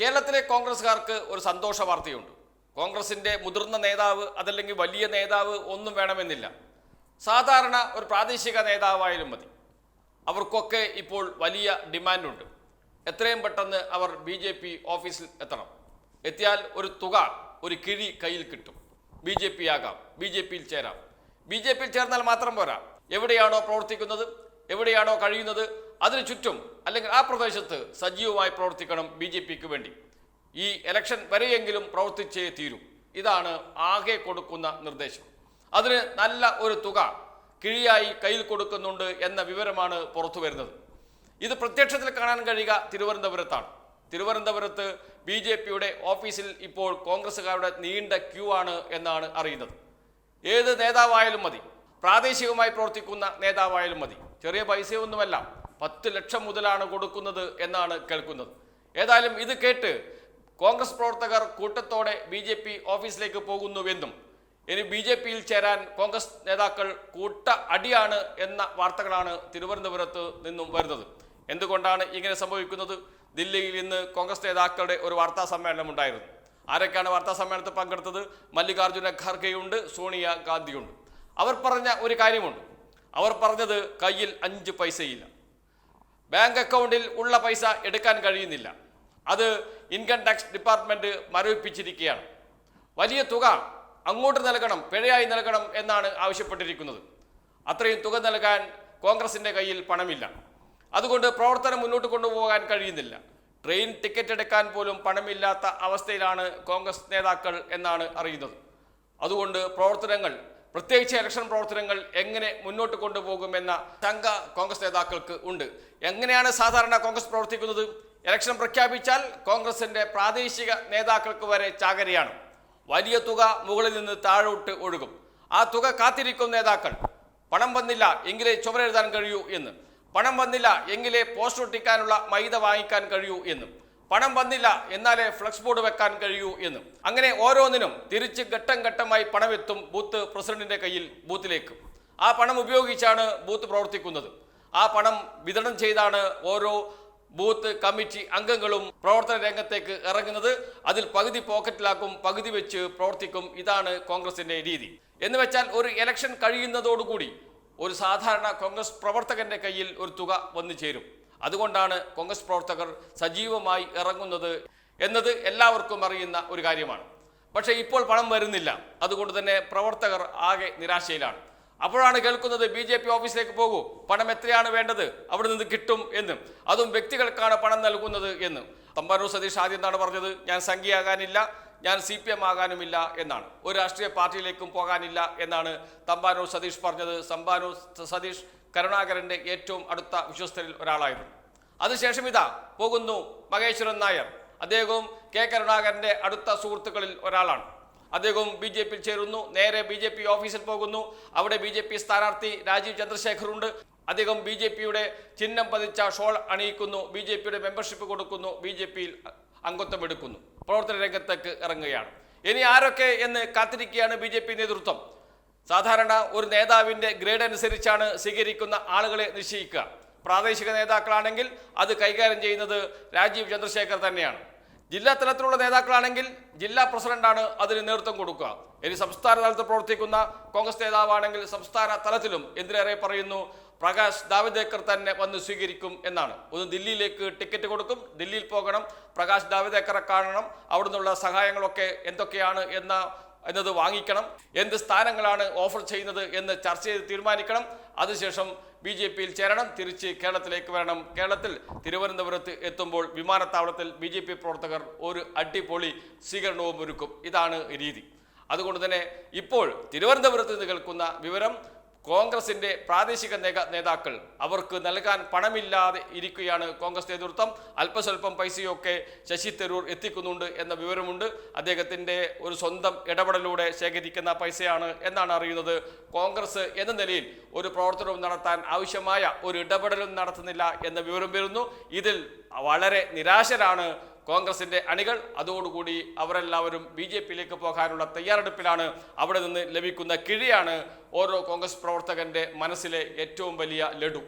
കേരളത്തിലെ കോൺഗ്രസ്സുകാർക്ക് ഒരു സന്തോഷ വാർത്തയുണ്ട്. കോൺഗ്രസിന്റെ മുതിർന്ന നേതാവ് അതല്ലെങ്കിൽ വലിയ നേതാവ് ഒന്നും വേണമെന്നില്ല. സാധാരണ ഒരു പ്രാദേശിക നേതാവായാലും മതി. അവർക്കൊക്കെ ഇപ്പോൾ വലിയ ഡിമാൻഡുണ്ട്. എത്രയും പെട്ടെന്ന് അവർ ബി ജെ പി ഓഫീസിൽ എത്തണം. എത്തിയാൽ ഒരു തുക ഒരു കിഴി കയ്യിൽ കിട്ടും. ബി ജെ പി ആകാം ബി ജെ പിയിൽ ചേരാം. ബി ജെ പിയിൽ ചേർന്നാൽ മാത്രം പോരാ. എവിടെയാണോ പ്രവർത്തിക്കുന്നത് എവിടെയാണോ കഴിയുന്നത് അതിനു ചുറ്റും അല്ലെങ്കിൽ ആ പ്രദേശത്ത് സജീവമായി പ്രവർത്തിക്കണം ബി ജെ പിക്ക് വേണ്ടി. ഈ ഇലക്ഷൻ വരെയെങ്കിലും പ്രവർത്തിച്ചേ തീരും. ഇതാണ് ആകെ കൊടുക്കുന്ന നിർദ്ദേശം. അതിന് നല്ല ഒരു തുക കിഴിയായി കയ്യിൽ കൊടുക്കുന്നുണ്ട് എന്ന വിവരമാണ് പുറത്തു വരുന്നത്. ഇത് പ്രത്യക്ഷത്തിൽ കാണാൻ കഴിയുക തിരുവനന്തപുരത്താണ്. തിരുവനന്തപുരത്ത് ബി ജെ പിയുടെ ഓഫീസിൽ ഇപ്പോൾ കോൺഗ്രസ്സുകാരുടെ നീണ്ട ക്യൂ ആണ് എന്നാണ് അറിയുന്നത്. ഏത് നേതാവായാലും മതി. പ്രാദേശികമായി പ്രവർത്തിക്കുന്ന നേതാവായാലും മതി. ചെറിയ പൈസയൊന്നുമല്ല. പത്ത് ലക്ഷം മുതലാണ് കൊടുക്കുന്നത് എന്നാണ് കേൾക്കുന്നത്. ഏതായാലും ഇത് കേട്ട് കോൺഗ്രസ് പ്രവർത്തകർ കൂട്ടത്തോടെ ബി ജെ പി ഓഫീസിലേക്ക് പോകുന്നുവെന്നും ഇനി ബി ജെ പിയിൽ ചേരാൻ കോൺഗ്രസ് നേതാക്കൾ കൂട്ട അടിയാണ് എന്ന വാർത്തകളാണ് തിരുവനന്തപുരത്ത് നിന്നും വരുന്നത്. എന്തുകൊണ്ടാണ് ഇങ്ങനെ സംഭവിക്കുന്നത്? ദില്ലിയിൽ ഇന്ന് കോൺഗ്രസ് നേതാക്കളുടെ ഒരു വാർത്താ സമ്മേളനം ഉണ്ടായിരുന്നു. ആരൊക്കെയാണ് വാർത്താ സമ്മേളനത്തിൽ പങ്കെടുത്തത്? മല്ലികാർജുന ഖാർഗെയുണ്ട് സോണിയ ഗാന്ധിയുണ്ട്. അവർ പറഞ്ഞ ഒരു കാര്യമുണ്ട്. അവർ പറഞ്ഞത് കയ്യിൽ അഞ്ച് പൈസയില്ല. ബാങ്ക് അക്കൗണ്ടിൽ ഉള്ള പൈസ എടുക്കാൻ കഴിയുന്നില്ല. അത് ഇൻകം ടാക്സ് ഡിപ്പാർട്ട്മെന്റ് മരവിപ്പിച്ചിരിക്കുകയാണ്. വലിയ തുക അങ്ങോട്ട് നൽകണം പിഴയായി നൽകണം എന്നാണ് ആവശ്യപ്പെട്ടിരിക്കുന്നത്. അത്രയും തുക നൽകാൻ കോൺഗ്രസിന്റെ കയ്യിൽ പണമില്ല. അതുകൊണ്ട് പ്രവർത്തനം മുന്നോട്ട് കൊണ്ടുപോകാൻ കഴിയുന്നില്ല. ട്രെയിൻ ടിക്കറ്റ് എടുക്കാൻ പോലും പണമില്ലാത്ത അവസ്ഥയിലാണ് കോൺഗ്രസ് നേതാക്കൾ എന്നാണ് അറിയുന്നത്. അതുകൊണ്ട് പ്രവർത്തനങ്ങൾ പ്രത്യേകിച്ച് ഇലക്ഷൻ പ്രവർത്തനങ്ങൾ എങ്ങനെ മുന്നോട്ട് കൊണ്ടുപോകുമെന്ന ശങ്ക കോൺഗ്രസ് നേതാക്കൾക്ക് ഉണ്ട്. എങ്ങനെയാണ് സാധാരണ കോൺഗ്രസ് പ്രവർത്തിക്കുന്നത്? ഇലക്ഷൻ പ്രഖ്യാപിച്ചാൽ കോൺഗ്രസിന്റെ പ്രാദേശിക നേതാക്കൾക്ക് വരെ ചാകരയാണ്. വലിയ തുക മുകളിൽ നിന്ന് താഴോട്ട് ഒഴുകും. ആ തുക കാത്തിരിക്കും നേതാക്കൾ. പണം വന്നില്ല എങ്കിലേ ചുമരെഴുതാൻ കഴിയൂ എന്ന്. പണം വന്നില്ല എങ്കിലേ പോസ്റ്റ് ഒട്ടിക്കാനുള്ള മൈദ വാങ്ങിക്കാൻ കഴിയൂ എന്ന്. പണം വന്നില്ല എന്നാലേ ഫ്ലക്സ് ബോർഡ് വെക്കാൻ കഴിയൂ എന്ന്. അങ്ങനെ ഓരോന്നിനും തിരിച്ച് ഘട്ടം ഘട്ടമായി പണമെത്തും ബൂത്ത് പ്രസിഡന്റിന്റെ കയ്യിൽ ബൂത്തിലേക്ക്. ആ പണം ഉപയോഗിച്ചാണ് ബൂത്ത് പ്രവർത്തിക്കുന്നത്. ആ പണം വിതരണം ചെയ്താണ് ഓരോ ബൂത്ത് കമ്മിറ്റി അംഗങ്ങളും പ്രവർത്തന രംഗത്തേക്ക് ഇറങ്ങുന്നത്. അതിൽ പകുതി പോക്കറ്റിലാക്കും പകുതി വെച്ച് പ്രവർത്തിക്കും. ഇതാണ് കോൺഗ്രസിന്റെ രീതി. എന്ന് വെച്ചാൽ ഒരു ഇലക്ഷൻ കഴിയുന്നതോടുകൂടി ഒരു സാധാരണ കോൺഗ്രസ് പ്രവർത്തകന്റെ കയ്യിൽ ഒരു തുക വന്നു ചേരും. അതുകൊണ്ടാണ് കോൺഗ്രസ് പ്രവർത്തകർ സജീവമായി ഇറങ്ങുന്നത് എന്നത് എല്ലാവർക്കും അറിയുന്ന ഒരു കാര്യമാണ്. പക്ഷേ ഇപ്പോൾ പണം വരുന്നില്ല. അതുകൊണ്ട് തന്നെ പ്രവർത്തകർ ആകെ നിരാശയിലാണ്. അപ്പോഴാണ് കേൾക്കുന്നത് ബി ജെ പി ഓഫീസിലേക്ക് പോകൂ. പണം എത്രയാണ് വേണ്ടത്? അവിടെ നിന്ന് കിട്ടും എന്ന്. അതും വ്യക്തികൾക്കാണ് പണം നൽകുന്നത് എന്ന്. തമ്പാനൂർ സതീഷ് ആദ്യം എന്താണ് പറഞ്ഞത്? ഞാൻ സംഖ്യയാകാനില്ല ഞാൻ സി പി എം ആകാനുമില്ല എന്നാണ്. ഒരു രാഷ്ട്രീയ പാർട്ടിയിലേക്കും പോകാനില്ല എന്നാണ് തമ്പാനൂർ സതീഷ് പറഞ്ഞത്. തമ്പാനൂർ സതീഷ് കരുണാകരന്റെ ഏറ്റവും അടുത്ത വിശ്വസ്തരിൽ ഒരാളായിരുന്നു. അതിനുശേഷം ഇതാ പോകുന്നു മഹേശ്വരൻ നായർ. അദ്ദേഹവും കെ കരുണാകരന്റെ അടുത്ത സുഹൃത്തുക്കളിൽ ഒരാളാണ്. അദ്ദേഹവും ബി ജെ പിയിൽ ചേരുന്നു. നേരെ ബി ജെ പി ഓഫീസിൽ പോകുന്നു. അവിടെ ബി ജെ പി സ്ഥാനാർത്ഥി രാജീവ് ചന്ദ്രശേഖറുണ്ട്. അദ്ദേഹം ബി ജെ പിയുടെ ചിഹ്നം പതിച്ച ഷോൾ അണിയിക്കുന്നു. ബി ജെ പിയുടെ മെമ്പർഷിപ്പ് കൊടുക്കുന്നു. ബി ജെ പിയിൽ അംഗത്വം എടുക്കുന്നു. പ്രവർത്തന രംഗത്തേക്ക് ഇറങ്ങുകയാണ്. ഇനി ആരൊക്കെ എന്ന് കാത്തിരിക്കുകയാണ് ബി നേതൃത്വം? സാധാരണ ഒരു നേതാവിന്റെ ഗ്രേഡ് അനുസരിച്ചാണ് സ്വീകരിക്കുന്ന ആളുകളെ നിശ്ചയിക്കുക. പ്രാദേശിക നേതാക്കളാണെങ്കിൽ അത് കൈകാര്യം ചെയ്യുന്നത് രാജീവ് ചന്ദ്രശേഖർ തന്നെയാണ്. ജില്ലാ തലത്തിലുള്ള നേതാക്കളാണെങ്കിൽ ജില്ലാ പ്രസിഡന്റാണ് അതിന് നേതൃത്വം കൊടുക്കുക. ഇനി സംസ്ഥാന തലത്തിൽ പ്രവർത്തിക്കുന്ന കോൺഗ്രസ് നേതാവാണെങ്കിൽ സംസ്ഥാന തലത്തിലും എന്തിനേറെ പറയുന്നു? പ്രകാശ് ദാവിദേക്കർ തന്നെ വന്ന് സ്വീകരിക്കും എന്നാണ്. ഒന്ന് ദില്ലിയിലേക്ക് ടിക്കറ്റ് കൊടുക്കും ദില്ലിയിൽ പോകണം പ്രകാശ് ദാവദേക്കറെ കാണണം അവിടുന്നുള്ള സഹായങ്ങളൊക്കെ എന്തൊക്കെയാണ് എന്ന എന്നത് വാങ്ങിക്കണം. എന്ത് സ്ഥാനങ്ങളാണ് ഓഫർ ചെയ്യുന്നത് എന്ന് ചർച്ച ചെയ്ത് തീരുമാനിക്കണം. അതിനുശേഷം ബി ജെ പിയിൽ ചേരണം. തിരിച്ച് കേരളത്തിലേക്ക് വരണം. കേരളത്തിൽ തിരുവനന്തപുരത്ത് എത്തുമ്പോൾ വിമാനത്താവളത്തിൽ ബി ജെ പി പ്രവർത്തകർ ഒരു അടിപൊളി സ്വീകരണവും ഒരുക്കും. ഇതാണ് രീതി. അതുകൊണ്ട് തന്നെ ഇപ്പോൾ തിരുവനന്തപുരത്ത് നിന്ന് കേൾക്കുന്ന വിവരം കോൺഗ്രസിന്റെ പ്രാദേശിക നേതാക്കൾ അവർക്ക് നൽകാൻ പണമില്ലാതെ ഇരിക്കുകയാണ് കോൺഗ്രസ് നേതൃത്വം. അല്പസ്വല്പം പൈസയൊക്കെ ശശി തരൂർ എത്തിക്കുന്നുണ്ട് എന്ന വിവരമുണ്ട്. അദ്ദേഹത്തിന്റെ ഒരു സ്വന്തം ഇടപെടലൂടെ ശേഖരിക്കുന്ന പൈസയാണ് എന്നാണ് അറിയുന്നത്. കോൺഗ്രസ് എന്ന നിലയിൽ ഒരു പ്രവർത്തനവും നടത്താൻ ആവശ്യമായ ഒരു ഇടപെടലും നടത്തുന്നില്ല എന്ന വിവരം വരുന്നു. ഇതിൽ വളരെ നിരാശരാണ് കോൺഗ്രസിന്റെ അണികൾ അതോടുകൂടി അവരെല്ലാവരും ബി ജെ പിയിലേക്ക് പോകാനുള്ള തയ്യാറെടുപ്പിലാണ് അവിടെ നിന്ന് ലഭിക്കുന്ന കിഴിയാണ് ഓരോ കോൺഗ്രസ് പ്രവർത്തകന്റെ മനസ്സിലെ ഏറ്റവും വലിയ ലഡു.